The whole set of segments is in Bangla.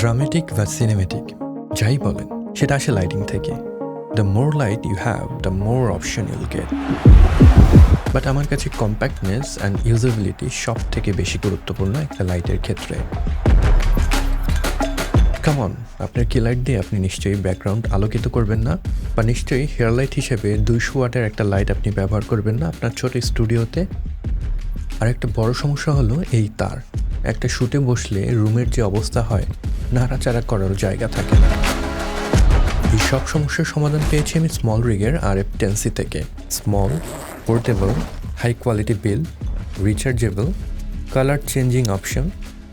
ড্রামেটিক বা সিনেমেটিক যাই বলেন, সেটা আসে লাইটিং থেকে। The more light you have the more option you'll get but আমার কাছে কম্প্যাক্টনেস অ্যান্ড ইউজেবিলিটি সব থেকে বেশি গুরুত্বপূর্ণ একটা লাইটের ক্ষেত্রে। কামন আপনার কি লাইট দিয়ে আপনি নিশ্চয়ই ব্যাকগ্রাউন্ড আলোকিত করবেন না, বা নিশ্চয়ই হেয়ার লাইট হিসেবে দুইশো ওয়াটের একটা লাইট আপনি ব্যবহার করবেন না আপনার ছোট স্টুডিওতে আর একটা বড় সমস্যা হলো এই তার। একটা শুটে বসলে রুমের যে অবস্থা হয়, নাড়াচাড়া করার জায়গা থাকে না। এই সব সমস্যার সমাধান পেয়েছি আমি স্মল রিগের আর এফ টেন্সি থেকে। স্মল পোর্টেবল হাই কোয়ালিটি বিল রিচার্জেবল কালার চেঞ্জিং অপশন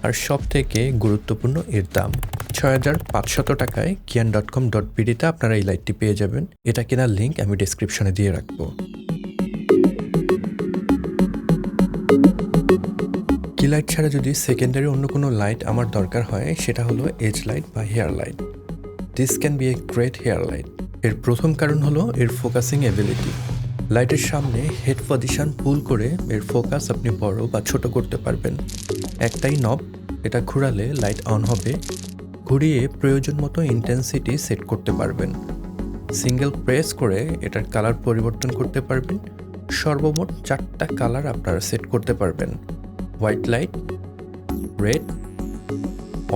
আর সব থেকে গুরুত্বপূর্ণ এর দাম। ছয় হাজার পাঁচশত টাকায় কিয়ান ডট কম ডট বিডিতে আপনারা এই লাইটটি পেয়ে যাবেন। এটা কেনার লিঙ্ক আমি ডিসক্রিপশনে দিয়ে রাখব। লাইট ছাড়া যদি সেকেন্ডারি অন্য কোনো লাইট আমার দরকার হয়, সেটা হলো এজ লাইট বা hair light this can be a great hair লাইটের প্রথম কারণ হলো এর ফোকাসিং এবিলিটি লাইটের সামনে হেড পজিশন পুল করে এর ফোকাস আপনি বড় বা ছোট করতে পারবেন। একটাই নব এটা ঘোরালে লাইট অন হবে। ঘুরিয়ে প্রয়োজন মতো ইন্টেন্সিটি সেট করতে পারবেন। সিঙ্গেল প্রেস করে এটার কালার পরিবর্তন করতে পারবেন। সর্বমোট চারটা কালার আপনারা সেট করতে পারবেন। White light red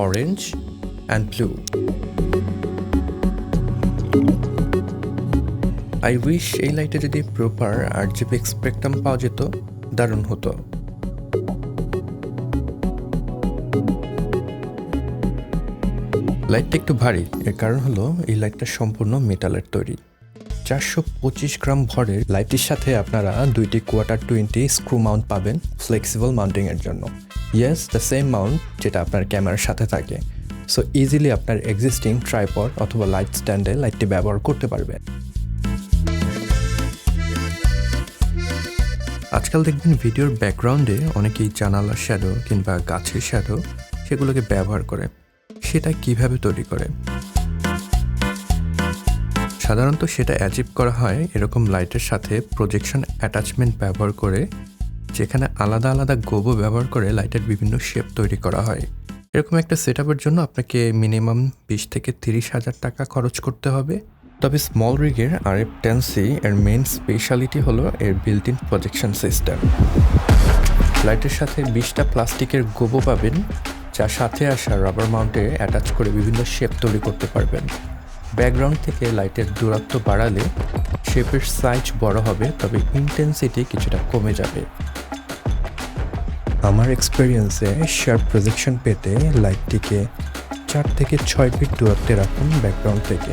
orange and blue I wish এই লাইটে যদি প্রপার আর জিপি স্পেকট্রাম পাওয়া যেত, দারুণ হতো। লাইটটা একটু ভারী, এর কারণ হলো এই লাইটটা সম্পূর্ণ মেটালের তৈরি। চারশো পঁচিশ গ্রাম ভরের লাইটটির সাথে আপনারা দুইটি কোয়ার্টার টোয়েন্টি স্ক্রু মাউন্ট পাবেন ফ্লেক্সিবল মাউন্টিংয়ের জন্য। ইয়েস দ্য সেম মাউন্ট যেটা আপনার ক্যামেরার সাথে থাকে। সো ইজিলি আপনার এক্সিস্টিং ট্রাইপড অথবা লাইট স্ট্যান্ডে লাইটটি ব্যবহার করতে পারবেন। আজকাল দেখবেন ভিডিওর ব্যাকগ্রাউন্ডে অনেকেই জানালার শ্যাডো কিংবা গাছের শ্যাডো সেগুলোকে ব্যবহার করে। সেটা কীভাবে তৈরি করে? সাধারণত সেটা অ্যাচিভ করা হয় এরকম লাইটের সাথে প্রজেকশন অ্যাটাচমেন্ট ব্যবহার করে, যেখানে আলাদা আলাদা গোবো ব্যবহার করে লাইটের বিভিন্ন শেপ তৈরি করা হয়। এরকম একটা সেট জন্য আপনাকে মিনিমাম বিশ থেকে তিরিশ হাজার টাকা খরচ করতে হবে। তবে স্মল রিগের আর এফ টেন্সি এর মেন স্পেশালিটি হলো এর বিল্ট ইন প্রজেকশন সিস্টেম লাইটের সাথে বিশটা প্লাস্টিকের গোবো পাবেন, যা সাথে আসা রাবার মাউন্টে অ্যাটাচ করে বিভিন্ন শেপ তৈরি করতে পারবেন। ব্যাকগ্রাউন্ড থেকে লাইটের দূরত্ব বাড়ালে শেপের সাইজ বড় হবে, তবে ইন্টেন্সিটি কিছুটা কমে যাবে। আমার এক্সপিরিয়েন্সে শার্প প্রজেকশন পেতে লাইটটিকে চার থেকে ছয় ফিট দূরত্বে রাখুন ব্যাকগ্রাউন্ড থেকে।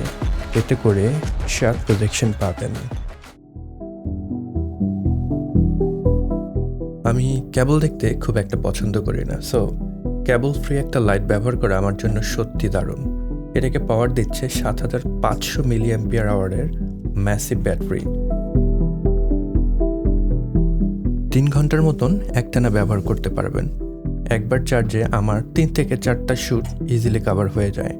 এতে করে শার্প প্রজেকশন পাবেন। আমি কেবল দেখতে খুব একটা পছন্দ করি না সো কেবল ফ্রি একটা লাইট ব্যবহার করা আমার জন্য সত্যি দারুণ। এটাকে পাওয়ার দিচ্ছে সাত হাজার পাঁচশো মিলি অ্যাম্পিয়ার আওয়ারের ম্যাসিভ ব্যাটারি তিন ঘণ্টার মতন একটানা ব্যবহার করতে পারবেন। একবার চার্জে আমার তিন থেকে চারটা শ্যুট ইজিলি কাভার হয়ে যায়।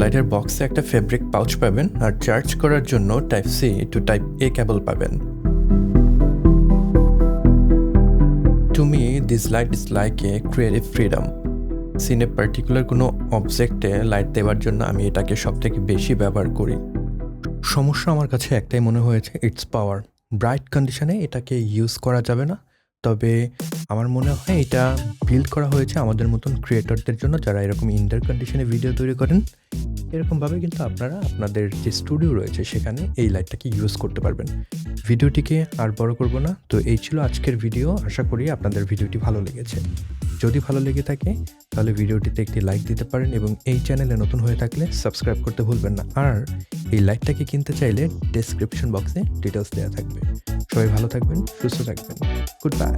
লাইটের বক্সে একটা ফেব্রিক পাউচ পাবেন আর চার্জ করার জন্য type C to type A cable পাবেন। To me this light is like a creative freedom সিনে পার্টিকুলার কোনো অবজেক্টে লাইট দেওয়ার জন্য আমি এটাকে সব থেকে বেশি ব্যবহার করি। সমস্যা আমার কাছে একটাই মনে হয়েছে ইটস পাওয়ার ব্রাইট কন্ডিশনে এটাকে ইউজ করা যাবে না, তবে আমার মনে হয় এটা বিল্ড করা হয়েছে আমাদের মতন ক্রিয়েটরদের জন্য যারা এরকম ইনডোর কন্ডিশনে ভিডিও তৈরি করেন। এরকমভাবে কিন্তু আপনারা, আপনাদের যে স্টুডিও রয়েছে সেখানে এই লাইটটাকে ইউজ করতে পারবেন। ভিডিওটিকে আর বড় করব না, তো এই ছিল আজকের ভিডিও আশা করি আপনাদের ভিডিওটি ভালো লেগেছে। যদি ভালো লেগে থাকে, তাহলে ভিডিওটিতে একটি লাইক দিতে পারেন এবং এই চ্যানেলে নতুন হয়ে থাকলে সাবস্ক্রাইব করতে ভুলবেন না। আর এই লাইটটাকে কিনতে চাইলে ডেসক্রিপশন বক্সে ডিটেলস দেওয়া থাকবে। সবাই ভালো থাকবেন, সুস্থ থাকবেন। Good bye